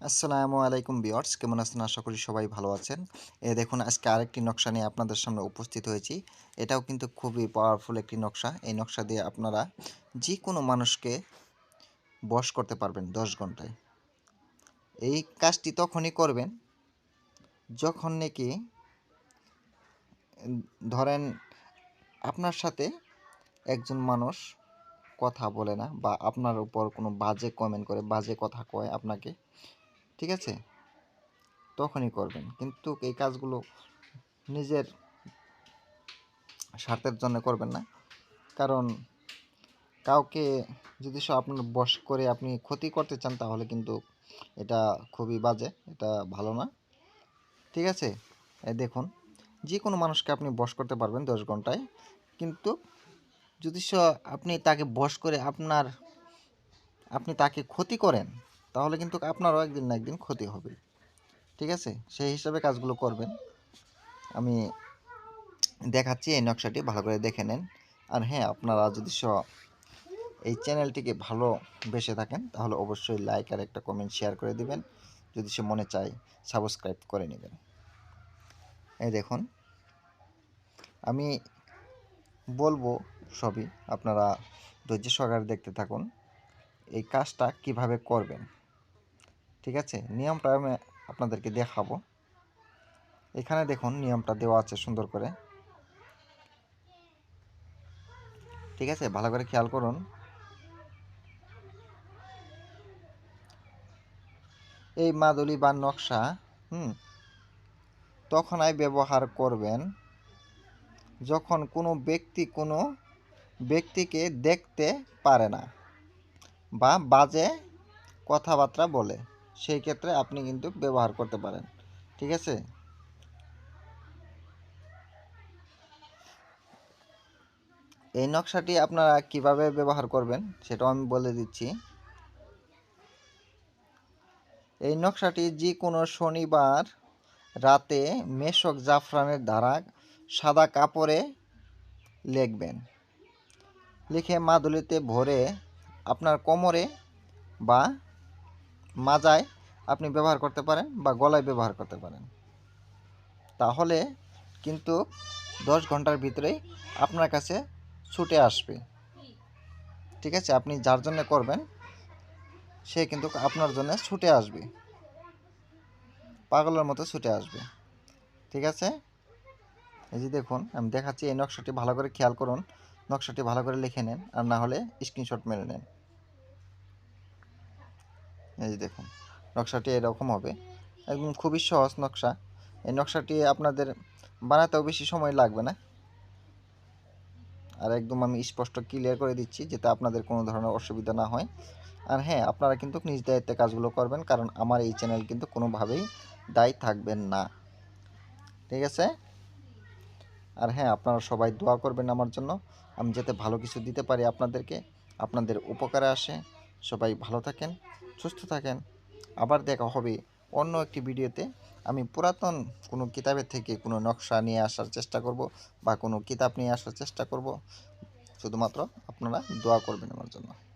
আসসালামু আলাইকুম বিয়ার্স কেমন আছেন? আশা করি সবাই ভালো আছেন। এ দেখুন, আজকে আরেকটি নকশা নিয়ে আপনাদের সামনে উপস্থিত হয়েছি। এটাও কিন্তু খুবই পাওয়ারফুল একটি নকশা। এই নকশা দিয়ে আপনারা যে কোনো মানুষকে বশ করতে পারবেন দশ ঘন্টায়। এই কাজটি তখনই করবেন যখন নাকি ধরেন আপনার সাথে একজন মানুষ কথা বলে না বা আপনার উপর কোনো বাজে কমেন্ট করে, বাজে কথা কয় আপনাকে ঠিক আছে? তখনই করবেন। কিন্তু এই কাজগুলো নিজের স্বার্থের জন্য করবেন না। কারণ কাউকে যদি সে আপনার বশ করে আপনি ক্ষতি করতে চান, তাহলে কিন্তু এটা খুবই বাজে, এটা ভালো না। ঠিক আছে? দেখুন যে কোনো মানুষকে আপনি বশ করতে পারবেন দশ ঘন্টায়। কিন্তু যদি আপনি তাকে বশ করে আপনার, আপনি তাকে ক্ষতি করেন তাহলে কিন্তু আপনারও একদিন না একদিন ক্ষতি হবে ঠিক আছে? সেই হিসাবে কাজগুলো করবেন। আমি দেখাচ্ছি এই নকশাটি, ভালো করে দেখে নেন। আর হ্যাঁ আপনারা যদি স এই চ্যানেলটিকে ভালো বেসে থাকেন, তাহলে অবশ্যই লাইক আর একটা কমেন্ট শেয়ার করে দিবেন। যদি সে মনে চায়, সাবস্ক্রাইব করে নেবেন। এই দেখুন। আমি বলব সবই, আপনারা ধৈর্য সহকারে দেখতে থাকুন। এই কাজটা কীভাবে করবেন। ঠিক আছে? নিয়মটা আমি আপনাদেরকে দেখাবো। এখানে দেখুন নিয়মটা দেওয়া আছে সুন্দর করে। ঠিক আছে? ভালো করে খেয়াল করুন। এই মাদুলি বা নকশা, হুম তখনই ব্যবহার করবেন যখন কোনো ব্যক্তি কোনো ব্যক্তিকে দেখতে পারে না বা বাজে কথাবার্তা বলে। সেই ক্ষেত্রে আপনি কিন্তু ব্যবহার করতে পারেন। ঠিক আছে? এই নকশাটি আপনারা কীভাবে ব্যবহার করবেন সেটাও আমি বলে দিচ্ছি। এই নকশাটি যে কোনো শনিবার রাতে মেশক জাফরানের দ্বারা সাদা কাপড়ে লিখবেন। লিখে মাদুলিতে ভরে আপনার কোমরে বা মাজায় আপনি ব্যবহার করতে পারেন বা গলায় ব্যবহার করতে পারেন। তাহলে কিন্তু দশ ঘণ্টার ভিতরেই আপনার কাছে ছুটে আসবে। ঠিক আছে? আপনি যার জন্য করবেন, সে কিন্তু আপনার জন্য ছুটে আসবে। পাগলের মতো ছুটে আসবে। ঠিক আছে? এই যে দেখুন, আমি দেখাচ্ছি, এই নকশাটি ভালো করে খেয়াল করুন। নকশাটি ভালো করে লিখে নেন আর না হলে স্ক্রিনশট মেরে নেন। এই যে দেখুন, নকশাটি এরকম হবে। একদম খুবই সহজ নকশা। এই নকশাটি আপনাদের বানাতেও বেশি সময় লাগবে না। আর একদম আমি স্পষ্ট ক্লিয়ার করে দিচ্ছি যাতে আপনাদের কোনো ধরনের অসুবিধা না হয়। আর হ্যাঁ আপনারা কিন্তু নিজ দায়িত্বে কাজগুলো করবেন, কারণ আমার এই চ্যানেল কিন্তু কোনোভাবেই দায়ী থাকবেন না। ঠিক আছে? আর হ্যাঁ আপনারা সবাই দোয়া করবেন আমার জন্য। আমি যাতে ভালো কিছু দিতে পারি আপনাদেরকে, আপনাদের উপকারে আসে। সবাই ভালো থাকেন, সুস্থ থাকেন। আবার দেখা হবে অন্য একটি ভিডিওতে। আমি পুরাতন কোনো কিতাবের থেকে কোনো নকশা নিয়ে আসার চেষ্টা করব বা কোনো কিতাব নিয়ে আসার চেষ্টা করব। শুধুমাত্র আপনারা দোয়া করবেন আমার জন্য।